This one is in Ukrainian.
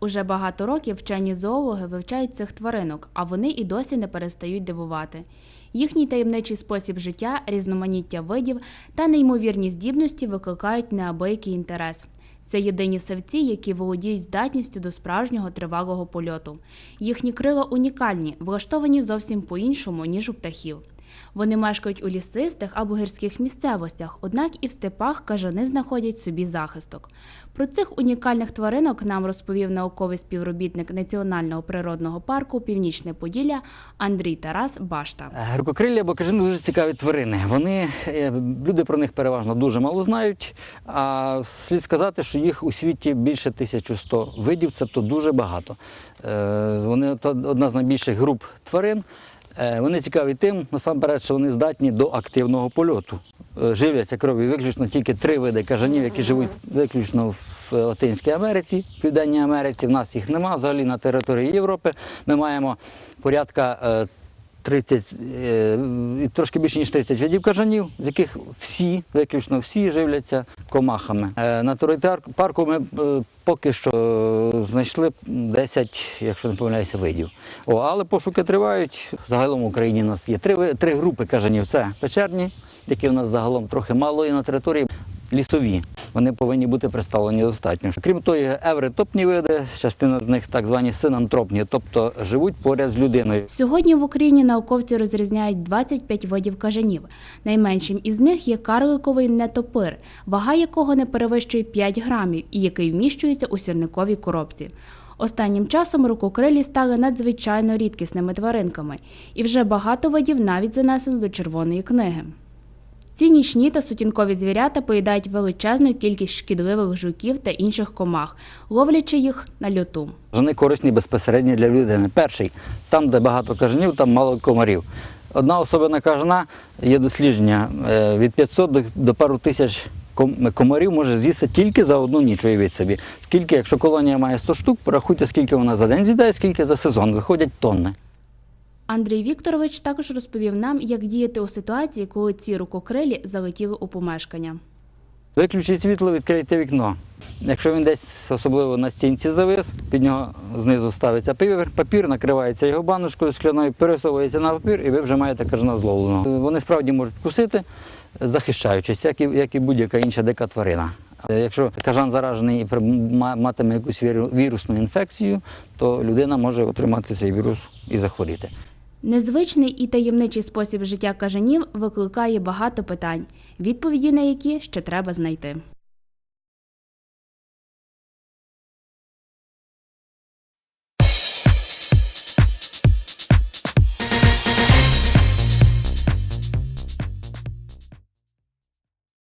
Уже багато років вчені зоологи вивчають цих тваринок, а вони і досі не перестають дивувати. Їхній таємничий спосіб життя, різноманіття видів та неймовірні здібності викликають неабиякий інтерес. Це єдині савці, які володіють здатністю до справжнього тривалого польоту. Їхні крила унікальні, влаштовані зовсім по-іншому, ніж у птахів. Вони мешкають у лісистих або гірських місцевостях, однак і в степах кажани знаходять собі захисток. Про цих унікальних тваринок нам розповів науковий співробітник Національного природного парку Північне Поділля Андрій Тарас Башта. Рукокрилі або кажани дуже цікаві тварини. Вони е, люди про них переважно дуже мало знають. А слід сказати, що їх у світі більше 1100 видів, це то дуже багато. Е, Вони одна з найбільших груп тварин. Е, Вони цікаві тим, насамперед, що вони здатні до активного польоту. Е, Живляться кров'ю виключно тільки три види кажанів, які живуть виключно в Латинській Америці, в Південній Америці. В нас їх нема. Взагалі на території Європи ми маємо порядка е, 30, е, трошки більше ніж 30 видів кажанів, з яких всі, виключно всі живляться комахами. На території парку ми поки що знайшли 10, якщо не помиляюся, видів. О, але пошуки тривають. Загалом в Україні у нас є три, три групи кажанів. Це печерні, які у нас загалом трохи мало, і на території лісові. Вони повинні бути представлені достатньо. Крім того, є евритопні види, частина з них так звані синантропні, тобто живуть поряд з людиною. Сьогодні в Україні науковці розрізняють 25 видів кажанів. Найменшим із них є карликовий нетопир, вага якого не перевищує 5 грамів і який вміщується у сірниковій коробці. Останнім часом рукокрилі стали надзвичайно рідкісними тваринками, і вже багато видів навіть занесено до червоної книги. Ці нічні та сутінкові звірята поїдають величезну кількість шкідливих жуків та інших комах, ловлячи їх на льоту. Вони корисні безпосередньо для людини. Перший, там, де багато кажанів, там мало комарів. Одна особина кажана є дослідження е, від 500 до, пару тисяч ком- комарів може з'їсти тільки за одну ніч, уявіть собі. Скільки, якщо колонія має 100 штук, порахуйте, скільки вона за день з'їдає, скільки за сезон. Виходять тонни. Андрій Вікторович також розповів нам, як діяти у ситуації, коли ці рукокрилі залетіли у помешкання. Виключіть світло, відкрийте вікно. Якщо він десь особливо на стінці завис, під нього знизу ставиться папір, папір накривається його баночкою скляною, пересовується на папір, і ви вже маєте кажана зловленого. Вони справді можуть кусити, захищаючись, як і, як і будь-яка інша дика тварина. Якщо кажан заражений і матиме якусь вірусну інфекцію, то людина може отримати цей вірус і захворіти. Незвичний і таємничий спосіб життя кажанів викликає багато питань, відповіді на які ще треба знайти.